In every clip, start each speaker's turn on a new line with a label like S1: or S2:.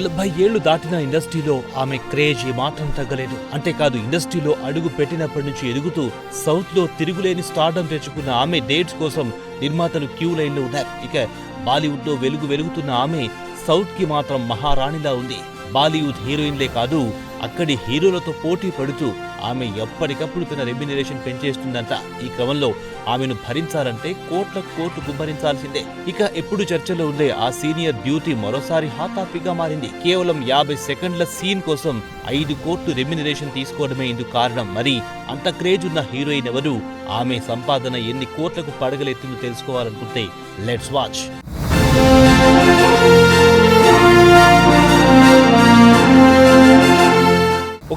S1: నలభై ఏళ్ళు దాటిన ఇండస్ట్రీలో ఆమె క్రేజ్ ఏమాత్రం తగ్గలేదు. అంతేకాదు ఇండస్ట్రీలో అడుగు పెట్టినప్పటి నుంచి ఎదుగుతూ సౌత్లో తిరుగులేని స్టార్డం తెచ్చుకున్న ఆమె డేట్స్ కోసం నిర్మాతలు క్యూ లైన్లో ఉన్నారు. ఇక బాలీవుడ్లో వెలుగు వెలుగుతున్న ఆమె సౌత్కి మాత్రం మహారాణిలా ఉంది. బాలీవుడ్ హీరోయిన్లే కాదు అక్కడి హీరోలతో పోటీ పడుతూ ఆమె ఎప్పటికప్పుడు తన రెమ్యునరేషన్ పెంచేస్తుందంట. ఈ క్రమంలో ఆమెను భరించాలంటే కోట్ల కోట్లు గుమ్మరించాల్సిందే ఇక ఎప్పుడు చర్చలో ఉండే ఆ సీనియర్ డ్యూటీ మరోసారి హాట్ మారింది. కేవలం యాభై సెకండ్ల సీన్ కోసం ఐదు కోట్లు రెమ్యునరేషన్ తీసుకోవడమే ఇందుకు కారణం. మరి అంత క్రేజ్ ఉన్న హీరోయిన్ ఎవరు? ఆమె సంపాదన ఎన్ని కోట్లకు పడగలెత్తిందో తెలుసుకోవాలనుకుంటే లెట్స్ వాచ్.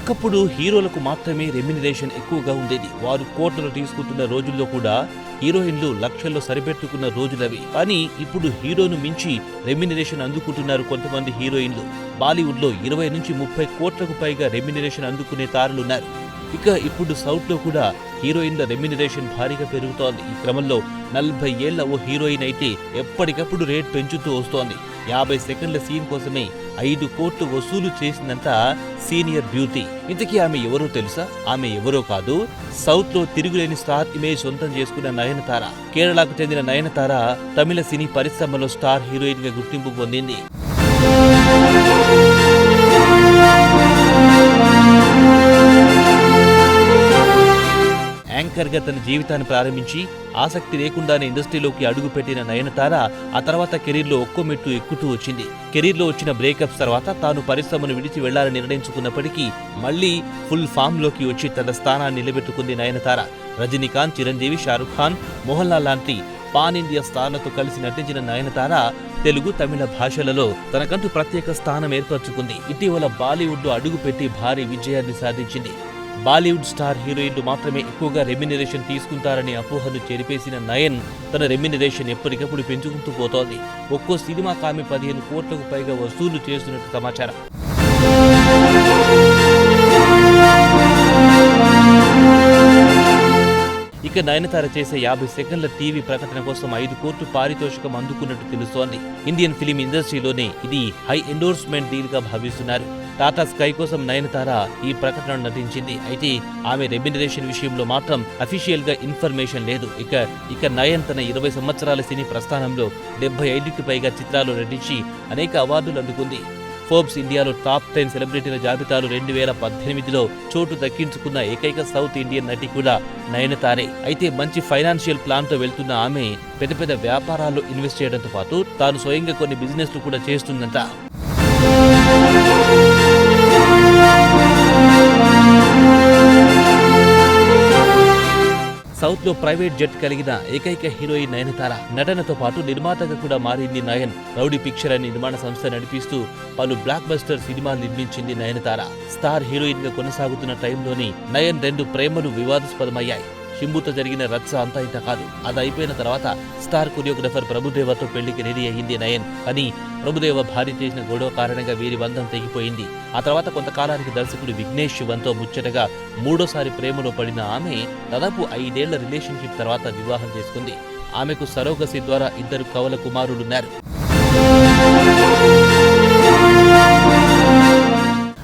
S1: ఒకప్పుడు హీరోలకు మాత్రమే రెమ్యునరేషన్ ఎక్కువగా ఉండేది. వారు కోట్లను తీసుకుంటున్న రోజుల్లో కూడా హీరోయిన్లు లక్షల్లో సరిపెట్టుకున్న రోజులవి. కానీ ఇప్పుడు హీరోను మించి రెమ్యునరేషన్ అందుకుంటున్నారు కొంతమంది హీరోయిన్లు. బాలీవుడ్లో ఇరవై నుంచి ముప్పై కోట్లకు పైగా రెమ్యునరేషన్ అందుకునే తారులున్నారు. ఇక ఇప్పుడు సౌత్లో కూడా హీరోయిన్ల రెమ్యునరేషన్ భారీగా పెరుగుతోంది. ఈ క్రమంలో నలభై ఏళ్ళ ఓ హీరోయిన్ అయితే ఎప్పటికప్పుడు రేట్ పెంచుతూ వస్తోంది. యాభై సెకండ్ల సీన్ కోసమే ఐదు కోట్లు వసూలు చేసినంత సీనియర్ బ్యూటీ. ఇంతకీ ఆమె ఎవరో తెలుసా? ఆమె ఎవరో కాదు. సౌత్లో తిరుగులేని స్టార్ ఇమేజ్ సొంతం చేసుకున్న నయనతార. కేరళకు చెందిన నయనతార తమిళ సినీ పరిశ్రమలో స్టార్ హీరోయిన్గా గుర్తింపు పొందింది. యాంకర్ తన జీవితాన్ని ప్రారంభించి ఆసక్తి లేకుండానే ఇండస్ట్రీలోకి అడుగుపెట్టిన నయనతార ఆ తర్వాత కెరీర్లో ఒక్కో మెట్టు ఎక్కుతూ వచ్చింది. కెరీర్లో వచ్చిన బ్రేకప్స్ తర్వాత తాను పరిశ్రమను విడిచి వెళ్ళాలని నిర్ణయించుకున్నప్పటికీ మళ్ళీ ఫుల్ ఫామ్లోకి వచ్చి తన స్థానాన్ని నిలబెట్టుకుంది నయనతార. రజనీకాంత్ చిరంజీవి షారుఖ్ ఖాన్ మోహన్ లాల్ లాంటి పాన్ ఇండియా స్టార్లతో కలిసి నటించిన నయనతార తెలుగు తమిళ భాషలలో తనకంటూ ప్రత్యేక స్థానం ఏర్పరచుకుంది. ఇటీవల బాలీవుడ్ అడుగుపెట్టి భారీ విజయాన్ని సాధించింది. బాలీవుడ్ స్టార్ హీరోయిన్లు మాత్రమే ఎక్కువగా రెమ్యునరేషన్ తీసుకుంటారనే అపోహను చెరిపేసిన నయన్ తన రెమ్యునరేషన్ ఎప్పటికప్పుడు పెంచుకుంటూ పోతోంది. ఒక్కో సినిమా కామె పదిహేను కోట్లకు పైగా వసూలు చేస్తున్నట్టు సమాచారం. ఇక నయనతార చేసే యాభై సెకండ్ల టీవీ ప్రకటన కోసం ఐదు కోట్లు పారితోషికం అందుకున్నట్టు తెలుస్తోంది. ఇండియన్ ఫిలిం ఇండస్ట్రీలోనే ఇది హై ఎండోర్స్మెంట్ డీల్గా భావిస్తున్నారు. టాటా స్కై కోసం నయనతార ఈ ప్రకటనను నటించింది. అయితే ఆమె రెమ్యునరేషన్ విషయంలో మాత్రం అఫీషియల్గా ఇన్ఫర్మేషన్ లేదు. ఇక ఇక నయన్ తన ఇరవై సంవత్సరాల సినీ ప్రస్థానంలో డెబ్బై ఐదుకి పైగా చిత్రాలు నటించి అనేక అవార్డులు అందుకుంది. ఫోర్బ్స్ ఇండియాలో టాప్ టెన్ సెలబ్రిటీల జాబితాలో రెండు వేల పద్దెనిమిదిలో చోటు దక్కించుకున్న ఏకైక సౌత్ ఇండియన్ నటి కూడా నయనతారే. అయితే మంచి ఫైనాన్షియల్ ప్లాన్తో వెళ్తున్న ఆమె పెద్ద పెద్ద వ్యాపారాల్లో ఇన్వెస్ట్ చేయడంతో పాటు తాను స్వయంగా కొన్ని బిజినెస్లు కూడా చేస్తుందంట. లో ప్రైవేట్ జెట్ కలిగిన ఏకైక హీరోయిన్ నయనతార నటనతో పాటు నిర్మాతగా కూడా మారింది నయన్. రౌడీ పిక్చర్ అనే నిర్మాణ సంస్థ నడిపిస్తూ పలు బ్లాక్ బస్టర్ సినిమాలు నిర్మించింది నయనతార. స్టార్ హీరోయిన్గా కొనసాగుతున్న టైంలోని నయన్ రెండు ప్రేమలు వివాదాస్పదమయ్యాయి. షింబుతో జరిగిన రచ్చ అంతా ఇంత కాదు. అది అయిపోయిన తర్వాత స్టార్ కొరియోగ్రఫర్ ప్రభుదేవతో పెళ్ళికి రెడీ అయ్యింది నయన్. అని ప్రభుదేవ భార్య చేసిన గొడవ కారణంగా వీరి బంధం తెగిపోయింది. ఆ తర్వాత కొంతకాలానికి దర్శకుడు విఘ్నేష్ శివన్తో ముచ్చటగా మూడోసారి ప్రేమలో పడిన ఆమె దాదాపు ఐదేళ్ళ రిలేషన్షిప్ తర్వాత వివాహం చేసుకుంది. ఆమెకు సరోగసి ద్వారా ఇద్దరు కవల కుమారులున్నారు.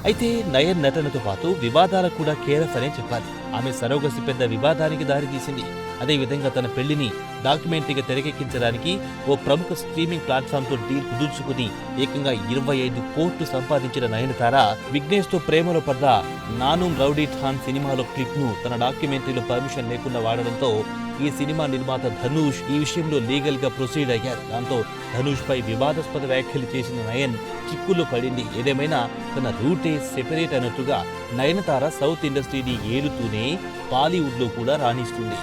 S1: అయితే నయన్ నటనతో పాటు వివాదాలకు కూడా కేరఫ్ అనే చెప్పాలి. ఆమె సరోగసి పెద్ద వివాదానికి దారితీసింది అదేవిధంగా తన పెళ్ళిని డాక్యుమెంటరీగా తెరకెక్కించడానికి ఓ ప్రముఖ స్ట్రీమింగ్ ప్లాట్ఫామ్తో డీల్ కుదుర్చుకుని ఏకంగా ఇరవై ఐదు కోట్లు సంపాదించిన నయనతార విఘ్నేష్తో ప్రేమలో పడ్డ నాను రౌడీ ఖాన్ సినిమాలో క్లిప్ను తన డాక్యుమెంటరీలో పర్మిషన్ లేకుండా వాడడంతో ఈ సినిమా నిర్మాత ధనుష్ ఈ విషయంలో లీగల్గా ప్రొసీడ్ అయ్యారు. దాంతో ధనుష్ పై వివాదాస్పద వ్యాఖ్యలు చేసిన నయన్ చిక్కుల్లో పడింది. ఏదేమైనా తన రూటే సెపరేట్ అన్నట్టుగా నయనతార సౌత్ ఇండస్ట్రీని ఏలుతూనే బాలీవుడ్లో కూడా రాణిస్తుంది.